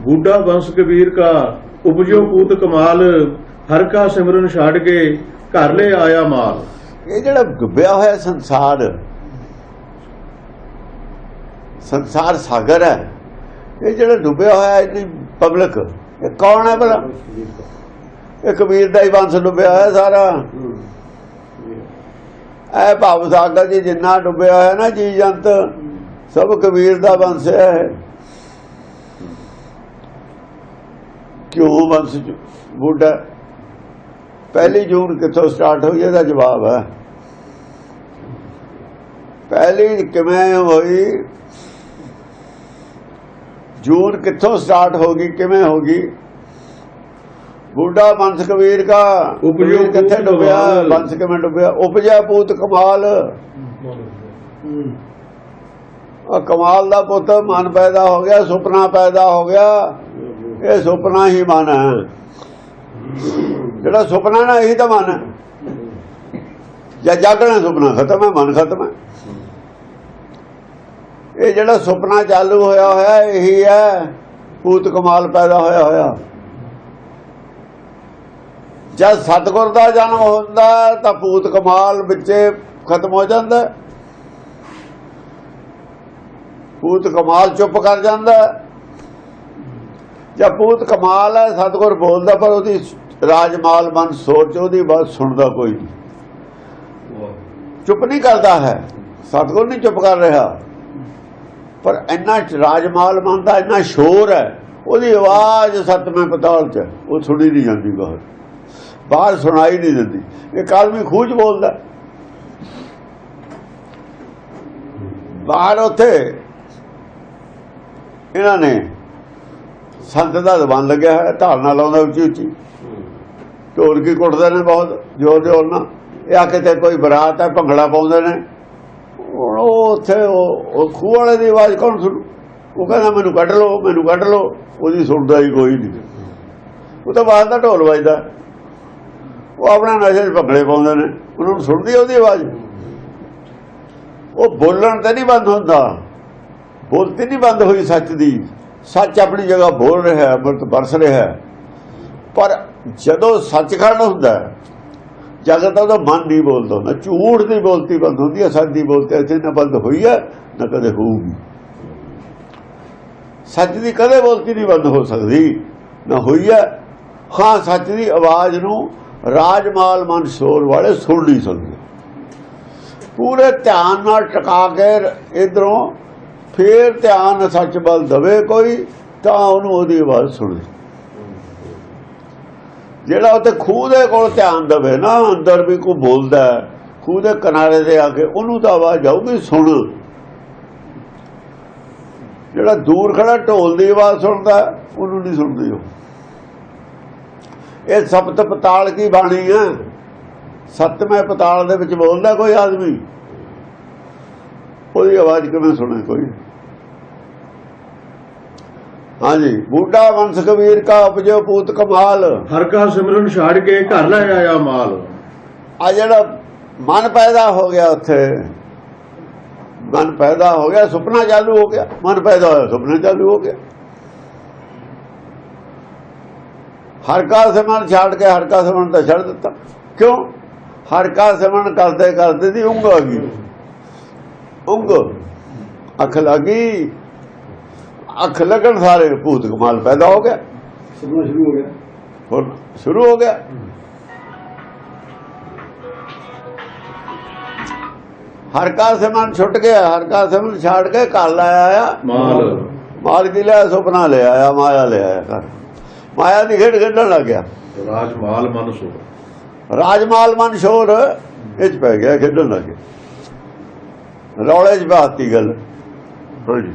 ਬੂਢਾ ਬੰਸ ਕਬੀਰ ਕਾ, ਉਪਜੋ ਪੂਤ ਕਮਾਲ, ਹਰ ਕਾ ਸਿਮਰਨ ਛੱਡ ਕੇ ਘਰ ਲੈ ਆਇਆ ਮਾਲ। ਇਹ ਜਿਹੜਾ ਡੁੱਬਿਆ ਹੋਇਆ ਸੰਸਾਰ ਸੰਸਾਰ ਸਾਗਰ ਹੈ, ਇਹ ਜਿਹੜਾ ਡੁੱਬਿਆ ਹੋਇਆ ਇਹਦੀ ਪਬਲਿਕ, ਇਹ ਕੌਣ ਹੈ ਭਲਾ? ਇਹ ਕਬੀਰ ਦਾ ਹੀ ਬੰਸ ਡੁੱਬਿਆ ਹੋਇਆ ਸਾਰਾ। ਇਹ ਭਾਵ ਸਾਗਰ ਜੀ ਜਿੰਨਾ ਡੁੱਬਿਆ ਹੋਇਆ ਨਾ ਜੀ ਜੰਤ, ਸਭ ਕਬੀਰ ਦਾ ਬੰਸ ਹੈ। ਕਿਉਂ ਵੰਸ਼ ਚ ਬੁੱਢਾ ਪਹਿਲੀ ਜੂਨ ਕਿੱਥੋਂ ਸਟਾਰਟ ਹੋਈ ਇਹਦਾ ਜਵਾਬ ਹੈ। ਪਹਿਲੀ ਕਿਵੇਂ ਹੋਈ? ਜੂਨ ਕਿੱਥੋਂ ਸਟਾਰਟ ਹੋਗੀ ਕਿਵੇਂ ਹੋਗੀ ਬੁੱਢਾ ਬੰਸ ਕਬੀਰ ਦਾ ਉਪਜੋ ਕਿੱਥੇ ਡੁੱਬਿਆ। ਬੰਸ ਕਿਵੇਂ ਡੁੱਬਿਆ? ਉਪਜਿਆ ਪੂਤ ਕਮਾਲ। ਆ ਕਮਾਲ ਦਾ ਪੁੱਤ ਮਨ ਪੈਦਾ ਹੋ ਗਿਆ ਸੁਪਨਾ ਪੈਦਾ ਹੋ ਗਿਆ। ਇਹ ਸੁਪਨਾ ਹੀ ਮਨ ਹੈ। ਜਿਹੜਾ ਸੁਪਨਾ ਨਾ, ਇਹੀ ਤਾਂ ਮਨ ਹੈ। ਜਾਂ ਜਾਗਣਾ ਸੁਪਨਾ, ਖਤਮ ਹੈ, ਮਨ ਖਤਮ ਹੈ। ਇਹ ਜਿਹੜਾ ਸੁਪਨਾ ਚਾਲੂ ਹੋਇਆ ਹੋਇਆ, ਇਹੀ ਹੈ। ਭੂਤ ਕਮਾਲ ਪੈਦਾ ਹੋਇਆ ਹੋਇਆ। ਜਦ ਸਤਗੁਰ ਦਾ ਜਨਮ ਹੁੰਦਾ, ਤਾਂ ਭੂਤ ਕਮਾਲ ਵਿੱਚੇ ਖਤਮ ਹੋ ਜਾਂਦਾ। ਹੈ। ਭੂਤ ਕਮਾਲ ਚੁੱਪ ਕਰ ਜਾਂਦਾ। ਹੈ। ਜਾਂ ਭੂਤ ਕਮਾਲ ਹੈ, ਸਤਗੁਰ ਬੋਲਦਾ, ਪਰ ਉਹਦੀ ਰਾਜਮਾਲ ਮਨ ਸੋਚ, ਉਹਦੀ ਬਾਤ ਸੁਣਦਾ ਕੋਈ ਚੁੱਪ ਨਹੀਂ ਕਰਦਾ ਹੈ। ਸਤਗੁਰ ਨਹੀਂ ਚੁੱਪ ਕਰ ਰਿਹਾ। ਪਰ ਇੰਨਾ ਰਾਜਮਾਲ ਮਨ ਦਾ ਇੰਨਾ ਸ਼ੋਰ ਹੈ, ਉਹਦੀ ਆਵਾਜ਼ ਸਤਵੇਂ ਪਤਾਲ ਚ, ਉਹ ਸੁਣੀ ਨਹੀਂ ਜਾਂਦੀ ਬਾਹਰ। ਬਾਹਰ ਸੁਣਾਈ ਨਹੀਂ ਦਿੰਦੀ। ਇੱਕ ਆਦਮੀ ਖੂਜ ਬੋਲਦਾ। ਬਾਹਰ ਉੱਥੇ ਇਹਨਾਂ ਨੇ ਸੰਤ ਦਾ ਜ਼ਬਾਨ ਲੱਗਿਆ ਹੋਇਆ, ਧਾਰਨਾ ਲਾਉਂਦਾ ਉੱਚੀ ਉੱਚੀ। ਢੋਲ ਕੀ ਕੁੱਟਦੇ ਨੇ ਬਹੁਤ, ਜ਼ੋਰ ਜ਼ੋਰ ਨਾਲ। ਇਹ ਆ ਕਿਤੇ ਕੋਈ ਬਰਾਤ ਹੈ, ਭੰਗੜਾ ਪਾਉਂਦੇ ਨੇ। ਹੁਣ ਉਹ ਉੱਥੇ, ਉਹ ਖੂਹ ਵਾਲੇ ਦੀ ਆਵਾਜ਼ ਕੌਣ ਸੁਣੂ? ਉਹ ਕਹਿੰਦਾ, ਮੈਨੂੰ ਕੱਢ ਲਓ, ਮੈਨੂੰ ਕੱਢ ਲਓ। ਉਹਦੀ ਸੁਣਦਾ ਹੀ ਕੋਈ ਨਹੀਂ। ਉਹ ਤਾਂ ਬਾਅਦ ਦਾ ਢੋਲ ਵੱਜਦਾ। ਉਹ ਆਪਣਾ ਨਸ਼ੇ 'ਚ ਭੰਗੜੇ ਪਾਉਂਦੇ ਨੇ। ਉਹਨਾਂ ਨੂੰ ਸੁਣਦੀ ਉਹਦੀ ਆਵਾਜ਼। ਉਹ ਬੋਲਣ ਤੇ ਨਹੀਂ ਬੰਦ ਹੁੰਦਾ। ਬੋਲਤੀ ਨਹੀਂ ਬੰਦ ਹੋਈ ਸੱਚ ਦੀ। ਸੱਚ ਆਪਣੀ ਜਗ੍ਹਾ ਬੋਲ ਰਿਹਾ ਹੈ, ਅੰਮ੍ਰਿਤ ਬਰਸ ਰਿਹਾ ਹੈ। ਪਰ ਜਦੋਂ ਸੱਚਖੰਡ ਹੁੰਦਾ ਜਗਤ ਦਾ ਉਹਦਾ ਮਨ ਨਹੀਂ ਬੋਲਦਾ ਨਾ ਝੂਠ ਦੀ ਬੋਲਤੀ ਬੰਦ ਹੁੰਦੀ ਹੈ, ਸੱਚ ਦੀ ਬੋਲਤੀ ਇੱਥੇ ਨਾ ਬੰਦ ਹੋਈ ਹੈ, ਨਾ ਕਦੇ ਹੋਊਗੀ। ਸੱਚ ਦੀ ਕਦੇ ਬੋਲਤੀ ਨਹੀਂ ਬੰਦ ਹੋ ਸਕਦੀ, ਨਾ ਹੋਈ ਹੈ। ਹਾਂ, ਸੱਚ ਦੀ ਆਵਾਜ਼ ਨੂੰ ਰਾਜਮਾਲ ਮਨ ਸ਼ੋਰ ਵਾਲੇ ਸੁਣ ਨਹੀਂ ਸਕਦੇ। ਪੂਰੇ ਧਿਆਨ ਨਾਲ ਟਿਕਾ ਕੇ ਇਧਰੋਂ ਫੇਰ ਧਿਆਨ ਸੱਚ ਵੱਲ ਦਵੇ ਕੋਈ ਤਾਂ ਉਹਨੂੰ ਉਹਦੀ ਆਵਾਜ਼ ਸੁਣੇ ਜਿਹੜਾ ਉੱਤੇ ਖੂਹ ਦੇ ਕੋਲ ਧਿਆਨ ਦਵੇ ਨਾ ਅੰਦਰ ਵੀ ਕੋਈ ਬੋਲਦਾ ਖੂਹ ਦੇ ਕਿਨਾਰੇ ਤੇ ਆ ਕੇ ਉਹਨੂੰ ਤਾਂ ਆਵਾਜ਼ ਆਊਗੀ ਸੁਣ। ਜਿਹੜਾ ਦੂਰ ਖੜਾ ਢੋਲ ਦੀ ਆਵਾਜ਼ ਸੁਣਦਾ ਹੈ, ਉਹਨੂੰ ਨਹੀਂ ਸੁਣਦੀ ਉਹ। ਇਹ ਸਪਤ ਪਤਾਲ ਕੀ ਬਾਣੀ ਹੈ? ਸਤਵੇਂ ਪਤਾਲ ਦੇ ਵਿੱਚ ਬੋਲਦਾ ਕੋਈ ਆਦਮੀ? ਉਹਦੀ ਆਵਾਜ਼ ਕਿਵੇਂ ਸੁਣੇ ਕੋਈ ਹਾਂਜੀ ਬੂਢਾ ਵੰਸ ਕਬੀਰ ਕਾ ਉਪਜੋ ਪੂਤ ਕਮਾਲ। ਹਰ ਕਾ ਸਿਮਰਨ ਛੱਡ ਕੇ ਘਰ ਲੈ ਆਇਆ ਮਾਲ। ਆ ਜਿਹੜਾ ਮਨ ਪੈਦਾ ਹੋ ਗਿਆ ਉੱਥੇ ਮਨ ਪੈਦਾ ਹੋ ਗਿਆ ਸੁਪਨਾ ਚਾਲੂ ਹੋ ਗਿਆ। ਮਨ ਪੈਦਾ ਹੋਇਆ ਸੁਪਨਾ ਚਾਲੂ ਹੋ ਗਿਆ। ਹਰ ਕਾ ਸਿਮਰਨ ਛੱਡ ਕੇ ਹਰ ਕਾ ਸਿਮਰਨ ਤਾਂ ਛੱਡ ਦਿੱਤਾ। ਕਿਉਂ? ਹਰ ਕਾ ਸਿਮਰਨ ਕਰਦੇ ਕਰਦੇ ਦੀ ਉਂਗ ਆ ਗਈ। ਉਂਗ। ਅੱਖ ਲੱਗੀ ਅੱਖ ਲੱਗਣ ਸਾਰੇ ਭੂਤ ਕਮਾਲ ਪੈਦਾ ਹੋ ਗਿਆ। ਸੁਪਨਾ ਸ਼ੁਰੂ ਹੋ ਗਿਆ। ਹੁਣ ਸ਼ੁਰੂ ਹੋ ਗਿਆ। ਹਰ ਕਾ ਸਿਮਰਨ ਛੁੱਟ ਗਿਆ ਹਰ ਕਾ ਸਿਮਰਨ ਛੱਡ ਕੇ ਘਰ ਲੈ ਆਇਆ। ਮਾਲ। ਮਾਲ ਕੀ ਲਿਆ? ਸੁਪਨਾ ਲੈ ਆਇਆ ਮਾਇਆ ਲੈ ਆਇਆ ਘਰ। ਮਾਇਆ ਦੀ ਖੇਡ ਖੇਡਣ ਲੱਗ ਗਿਆ। ਰਾਜ ਮਾਲ ਮਨ ਸੋ ਰਾਜਮਾਲ ਮਨ ਸ਼ੋਰ ਇਹ ਚ ਪੈ ਗਿਆ ਖੇਡਣ ਲੱਗ ਗਿਆ। ਰੌਲੇ ਚ ਬਾਤੀ ਗੱਲ। ਹਾਂਜੀ